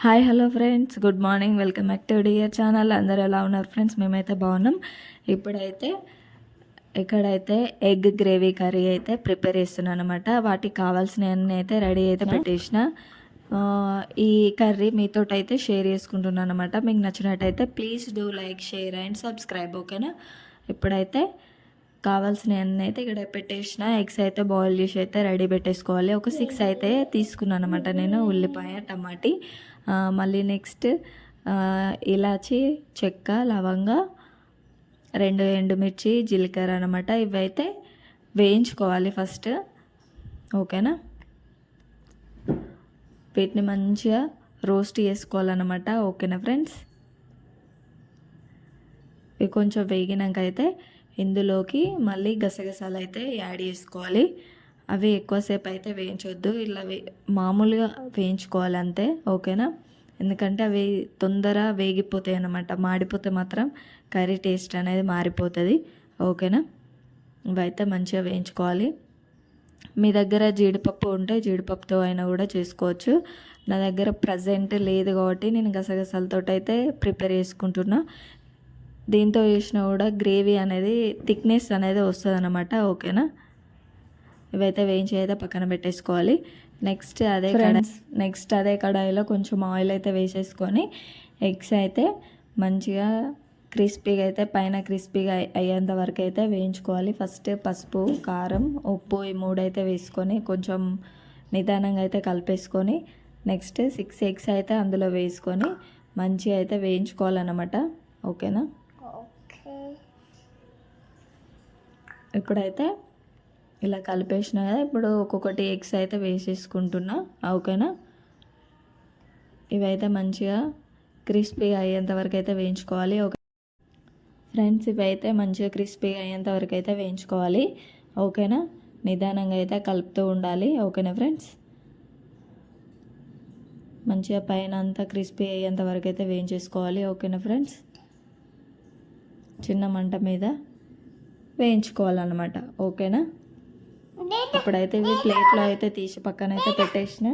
Hi hello friends. Good morning. Welcome back to dear channel. అందరూ ఎలా ఉన్నారు friends? మేమైతే బాగున్నాం. ఇప్పుడైతే ఇక్కడైతే ఎగ్ గ్రేవీ కర్రీ అయితే ప్రిపేర్ చేస్తున్నాను అనమాట వాటికి కావాల్సినవన్నీ అయితే రెడీ అయితే పెట్టేసిన. ఈ కర్రీ మీతో అయితే షేర్ చేసుకుంటున్నాను అనమాట మీకు నచ్చినట్టయితే please do like share and subscribe ఓకేనా? ఇప్పుడైతే కావాల్సినవన్నీ అయితే ఇక్కడ పెట్టేసిన. ఎగ్స్ అయితే బాయిల్ చేసి అయితే రెడీ పెట్టేసుకోవాలి. ఒక సిక్స్ అయితే తీసుకున్నాను అనమాట నేను. ఉల్లిపాయ టమాటీ. మళ్ళీ నెక్స్ట్ ఇలాచి చెక్క లవంగ రెండు ఎండుమిర్చి జీలకర్ర అనమాట ఇవైతే వేయించుకోవాలి ఫస్ట్. ఓకేనా? వీటిని మంచిగా రోస్ట్ చేసుకోవాలన్నమాట. ఓకేనా ఫ్రెండ్స్? ఇవి కొంచెం వేగినాక అయితే ఇందులోకి మళ్ళీ గసగసాలు అయితే యాడ్ చేసుకోవాలి. అవి ఎక్కువసేపు అయితే వేయించొద్దు. ఇలా వే మామూలుగా వేయించుకోవాలి అంతే ఓకేనా? ఎందుకంటే అవి తొందర వేగిపోతాయి అన్నమాట. మాడిపోతే మాత్రం కర్రీ టేస్ట్ అనేది మారిపోతుంది. ఓకేనా? ఇవైతే మంచిగా వేయించుకోవాలి. మీ దగ్గర జీడిపప్పు ఉంటే జీడిపప్పుతో అయినా కూడా చేసుకోవచ్చు. నా దగ్గర ప్రజెంట్ లేదు కాబట్టి నేను గసగసాలతో అయితే ప్రిపేర్ చేసుకుంటున్నా. దీంతో చేసినా కూడా గ్రేవీ అనేది థిక్నెస్ అనేది వస్తుంది అనమాట ఓకేనా? ఇవైతే వేయించి అయితే పక్కన పెట్టేసుకోవాలి. నెక్స్ట్ అదే కడ నెక్స్ట్ అదే కడాయిలో కొంచెం ఆయిల్ అయితే వేసేసుకొని ఎగ్స్ అయితే మంచిగా క్రిస్పీగా అయితే పైన క్రిస్పీగా అయ్యేంత వరకు అయితే వేయించుకోవాలి. ఫస్ట్ పసుపు కారం ఉప్పు ఈ మూడు అయితే వేసుకొని కొంచెం నిదానంగా అయితే కలిపేసుకొని నెక్స్ట్ సిక్స్ ఎగ్స్ అయితే అందులో వేసుకొని మంచిగా అయితే వేయించుకోవాలన్నమాట. ఓకేనా ఇప్పుడైతే ఇలా కలిపేసిన కదా ఇప్పుడు ఒక్కొక్కటి ఎగ్స్ అయితే వేసేసుకుంటున్నా. ఓకేనా ఇవైతే మంచిగా క్రిస్పీగా అయ్యేంత వరకు అయితే వేయించుకోవాలి. ఓకే. ఫ్రెండ్స్ ఇవైతే మంచిగా క్రిస్పీగా అయ్యేంత వరకు అయితే వేయించుకోవాలి. ఓకేనా? నిదానంగా అయితే కలుపుతూ ఉండాలి. ఓకేనా ఫ్రెండ్స్? మంచిగా పైన అంతా క్రిస్పీ అయ్యేంత వరకు అయితే వేయించేసుకోవాలి. ఓకేనా ఫ్రెండ్స్? చిన్న మంట మీద వేయించుకోవాలన్నమాట. ఓకేనా? ఇప్పుడైతే ఇవి ప్లేట్లో అయితే తీసి పక్కన అయితే పెట్టేసిన.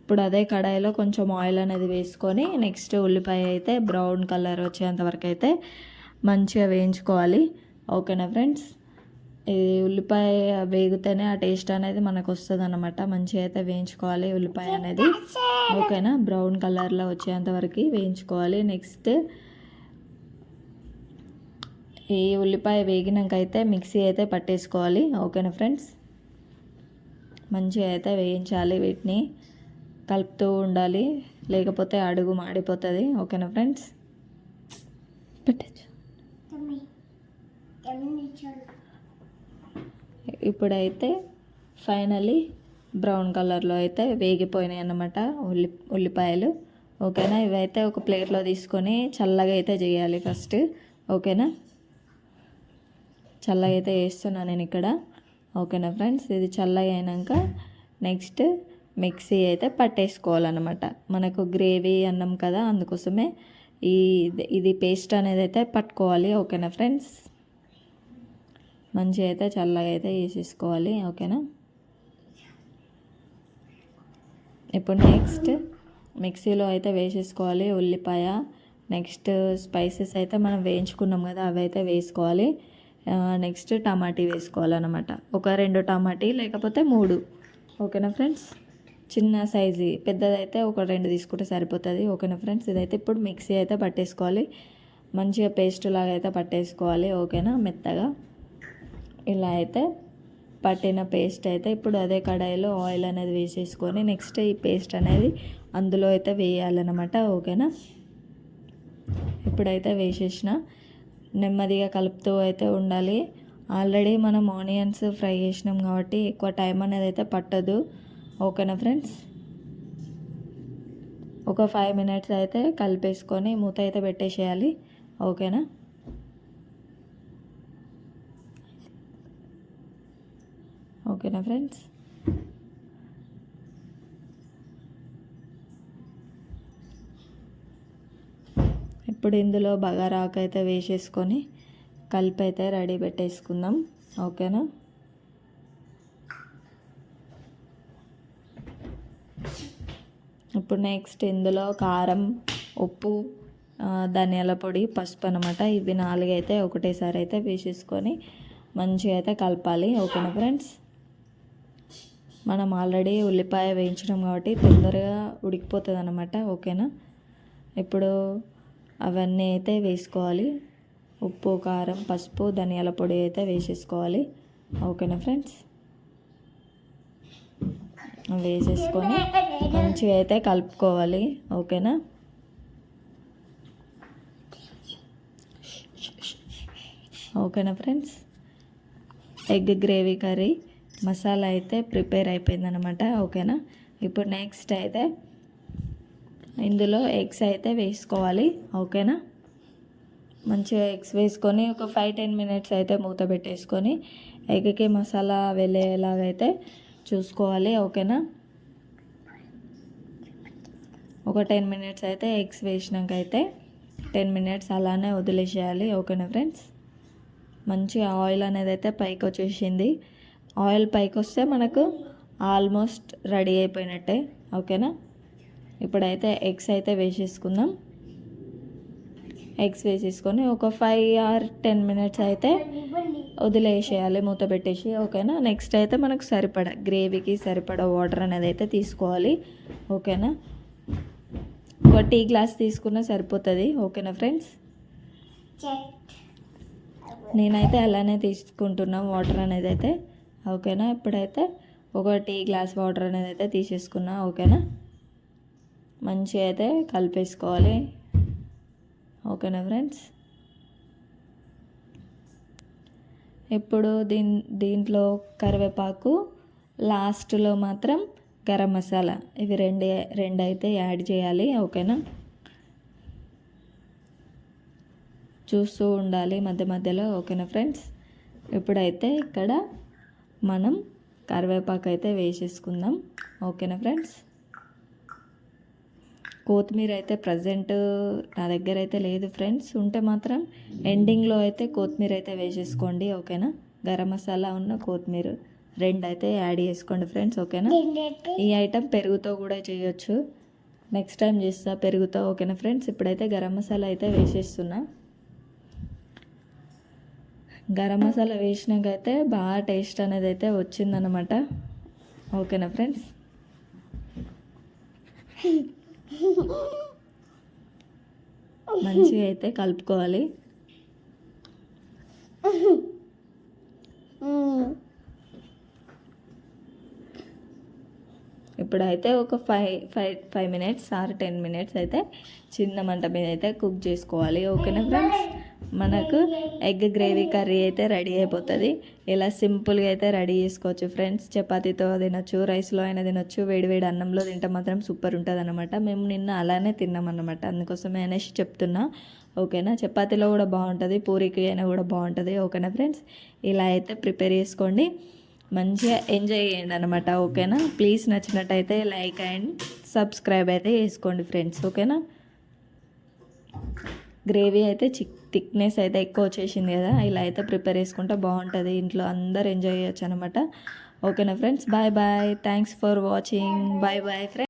ఇప్పుడు అదే కడాయిలో కొంచెం ఆయిల్ అనేది వేసుకొని నెక్స్ట్ ఉల్లిపాయ అయితే బ్రౌన్ కలర్ వచ్చేంత వరకు అయితే మంచిగా వేయించుకోవాలి. ఓకేనా ఫ్రెండ్స్? ఇది ఉల్లిపాయ వేగితేనే ఆ టేస్ట్ అనేది మనకు వస్తుంది అనమాట మంచిగా అయితే వేయించుకోవాలి ఉల్లిపాయ అనేది. ఓకేనా? బ్రౌన్ కలర్లో వచ్చేంత వరకు వేయించుకోవాలి. నెక్స్ట్ ఈ ఉల్లిపాయ వేగినాక అయితే మిక్సీ అయితే పట్టేసుకోవాలి. ఓకేనా ఫ్రెండ్స్? మంచిగా అయితే వేయించాలి వీటిని. కలుపుతూ ఉండాలి. లేకపోతే అడుగు మాడిపోతుంది. ఓకేనా ఫ్రెండ్స్? పెట్టచ్చు ఇప్పుడైతే ఫైనలీ బ్రౌన్ కలర్లో అయితే వేగిపోయినాయి అన్నమాట ఉల్లి ఉల్లిపాయలు. ఓకేనా? ఇవైతే ఒక ప్లేట్లో తీసుకొని చల్లగా అయితే చేయాలి ఫస్ట్. ఓకేనా? చల్లగా అయితే వేస్తున్నాను నేను ఇక్కడ. ఓకేనా ఫ్రెండ్స్? ఇది చల్లగా అయినాక నెక్స్ట్ మిక్సీ అయితే పట్టేసుకోవాలన్నమాట. మనకు గ్రేవీ అన్నం కదా అందుకోసమే ఈ ఇది పేస్ట్ అనేది అయితే పట్టుకోవాలి. ఓకేనా ఫ్రెండ్స్? మంచిగా అయితే చల్లగా అయితే వేసేసుకోవాలి. ఓకేనా? ఇప్పుడు నెక్స్ట్ మిక్సీలో అయితే వేసేసుకోవాలి ఉల్లిపాయ. నెక్స్ట్ స్పైసెస్ అయితే మనం వేయించుకున్నాం కదా అవి అయితే వేసుకోవాలి. నెక్స్ట్ టమాటీ వేసుకోవాలన్నమాట. ఒక రెండు టమాటీ లేకపోతే మూడు. ఓకేనా ఫ్రెండ్స్? చిన్న సైజు. పెద్దదైతే ఒక రెండు తీసుకుంటే సరిపోతుంది. ఓకేనా ఫ్రెండ్స్? ఇదైతే ఇప్పుడు మిక్సీ అయితే పట్టేసుకోవాలి. మంచిగా పేస్ట్ లాగా అయితే పట్టేసుకోవాలి. ఓకేనా? మెత్తగా. ఇలా అయితే పట్టిన పేస్ట్ అయితే ఇప్పుడు అదే కడాయిలో ఆయిల్ అనేది వేసేసుకొని నెక్స్ట్ ఈ పేస్ట్ అనేది అందులో అయితే వేయాలన్నమాట. ఓకేనా? ఇప్పుడైతే వేసేసిన నెమ్మదిగా కలుపుతూ అయితే ఉండాలి. ఆల్రెడీ మనం ఆనియన్స్ ఫ్రై చేసినాం కాబట్టి ఎక్కువ టైం అనేది అయితే పట్టదు. ఓకేనా ఫ్రెండ్స్? ఒక ఫైవ్ మినిట్స్ అయితే కలిపేసుకొని మూత అయితే పెట్టేసేయాలి. ఓకేనా? ఓకేనా ఫ్రెండ్స్? ఇప్పుడు ఇందులో బగారాకు అయితే వేసేసుకొని కలిపి అయితే రెడీ పెట్టేసుకుందాం. ఓకేనా? ఇప్పుడు నెక్స్ట్ ఇందులో కారం ఉప్పు ధనియాల పొడి పసుపు అనమాట ఇవి నాలుగు అయితే ఒకటేసారి అయితే వేసేసుకొని మంచిగా అయితే కలపాలి. ఓకేనా ఫ్రెండ్స్? మనం ఆల్రెడీ ఉల్లిపాయ వేయించడం కాబట్టి తొందరగా ఉడికిపోతుంది అనమాట ఓకేనా? ఇప్పుడు అవన్నీ అయితే వేసుకోవాలి. ఉప్పు కారం పసుపు ధనియాల పొడి అయితే వేసేసుకోవాలి. ఓకేనా ఫ్రెండ్స్? వేసేసుకొని మంచిగా అయితే కలుపుకోవాలి. ఓకేనా? ఓకేనా friends? Egg gravy curry masala అయితే ప్రిపేర్ అయిపోయిందనమాట ఓకేనా? ఇప్పుడు నెక్స్ట్ అయితే ఇందులో ఎగ్స్ అయితే వేసుకోవాలి ఓకేనా? మంచిగా ఎగ్స్ వేసుకొని ఒక ఫైవ్ టెన్ మినిట్స్ అయితే మూత పెట్టేసుకొని ఎగ్కి మసాలా వెళ్ళేలాగైతే చూసుకోవాలి ఓకేనా? ఒక టెన్ మినిట్స్ అయితే ఎగ్స్ వేసినాక అయితే టెన్ మినిట్స్ అలానే వదిలేసేయాలి ఓకేనా ఫ్రెండ్స్? మంచి ఆయిల్ అనేది అయితే పైకి వచ్చేసింది. ఆయిల్ పైకి వస్తే మనకు ఆల్మోస్ట్ రెడీ అయిపోయినట్టే ఓకేనా? ఇప్పుడైతే ఎగ్స్ అయితే వేసేసుకుందాం. ఎగ్స్ వేసేసుకొని ఒక ఫైవ్ ఆర్ టెన్ మినిట్స్ అయితే వదిలేసేయాలి మూత పెట్టేసి. ఓకేనా? నెక్స్ట్ అయితే మనకు సరిపడ గ్రేవీకి సరిపడ వాటర్ అనేది అయితే తీసుకోవాలి. ఓకేనా? ఒక టీ గ్లాస్ తీసుకున్నా సరిపోతుంది. ఓకేనా ఫ్రెండ్స్ నేనైతే అలానే తీసుకుంటున్నా వాటర్ అనేది అయితే. ఓకేనా? ఇప్పుడైతే ఒక టీ గ్లాస్ వాటర్ అనేది అయితే తీసేసుకున్నా. ఓకేనా? మంచిగా అయితే కలిపేసుకోవాలి. ఓకేనా ఫ్రెండ్స్? ఇప్పుడు దీన్ దీంట్లో కరివేపాకు లాస్ట్లో మాత్రం గరం మసాలా. ఇవి రెండు రెండు అయితే యాడ్ చేయాలి. ఓకేనా? చూస్తూ ఉండాలి మధ్య మధ్యలో. ఓకేనా ఫ్రెండ్స్? ఇప్పుడైతే ఇక్కడ మనం కరివేపాకు అయితే వేసేసుకుందాం. ఓకేనా ఫ్రెండ్స్? కొత్తిమీర అయితే ప్రజెంట్ నా దగ్గర అయితే లేదు ఫ్రెండ్స్. ఉంటే మాత్రం ఎండింగ్లో అయితే కొత్తిమీర అయితే వేసేసుకోండి ఓకేనా? గరం మసాలా ఉన్న కొత్తిమీర రెండు అయితే యాడ్ చేసుకోండి ఫ్రెండ్స్ ఓకేనా? ఈ ఐటెం పెరుగుతో కూడా చేయొచ్చు. నెక్స్ట్ టైం చేస్తా పెరుగుతో ఓకేనా ఫ్రెండ్స్? ఇప్పుడైతే గరం మసాలా అయితే వేసేస్తున్నా. గరం మసాలా వేసినాక అయితే బాగా టేస్ట్ అనేది అయితే వచ్చిందనమాట ఓకేనా ఫ్రెండ్స్? మంచిగా అయితే కలుపుకోవాలి. ఇప్పుడైతే ఒక five five five minutes or ten minutes అయితే చిన్న మంట మీద అయితే కుక్ చేసుకోవాలి. ఓకేనా ఫ్రెండ్స్? మనకు ఎగ్ గ్రేవీ కర్రీ అయితే రెడీ అయిపోతుంది. ఇలా సింపుల్గా అయితే రెడీ చేసుకోవచ్చు ఫ్రెండ్స్. చపాతీతో తినొచ్చు రైస్లో అయినా తినొచ్చు వేడివేడి అన్నంలో తింటే మాత్రం సూపర్ ఉంటుంది అనమాట మేము నిన్న అలానే తిన్నామన్నమాట. అందుకోసమే అనేసి చెప్తున్నా. ఓకేనా? చపాతీలో కూడా బాగుంటుంది పూరికి అయినా కూడా బాగుంటుంది. ఓకేనా ఫ్రెండ్స్? ఇలా అయితే ప్రిపేర్ చేసుకోండి. మంచిగా ఎంజాయ్ చేయండి అనమాట ఓకేనా? ప్లీజ్ నచ్చినట్టయితే లైక్ అండ్ సబ్స్క్రైబ్ అయితే చేసుకోండి ఫ్రెండ్స్. ఓకేనా? గ్రేవీ అయితే చిక్ థిక్నెస్ అయితే ఎక్కువ వచ్చేసింది కదా. ఇలా అయితే ప్రిపేర్ చేసుకుంటే బాగుంటుంది. ఇంట్లో అందరు ఎంజాయ్ చేయొచ్చు అనమాట ఓకేనా friends? Bye bye. Thanks for watching. Bye bye friends.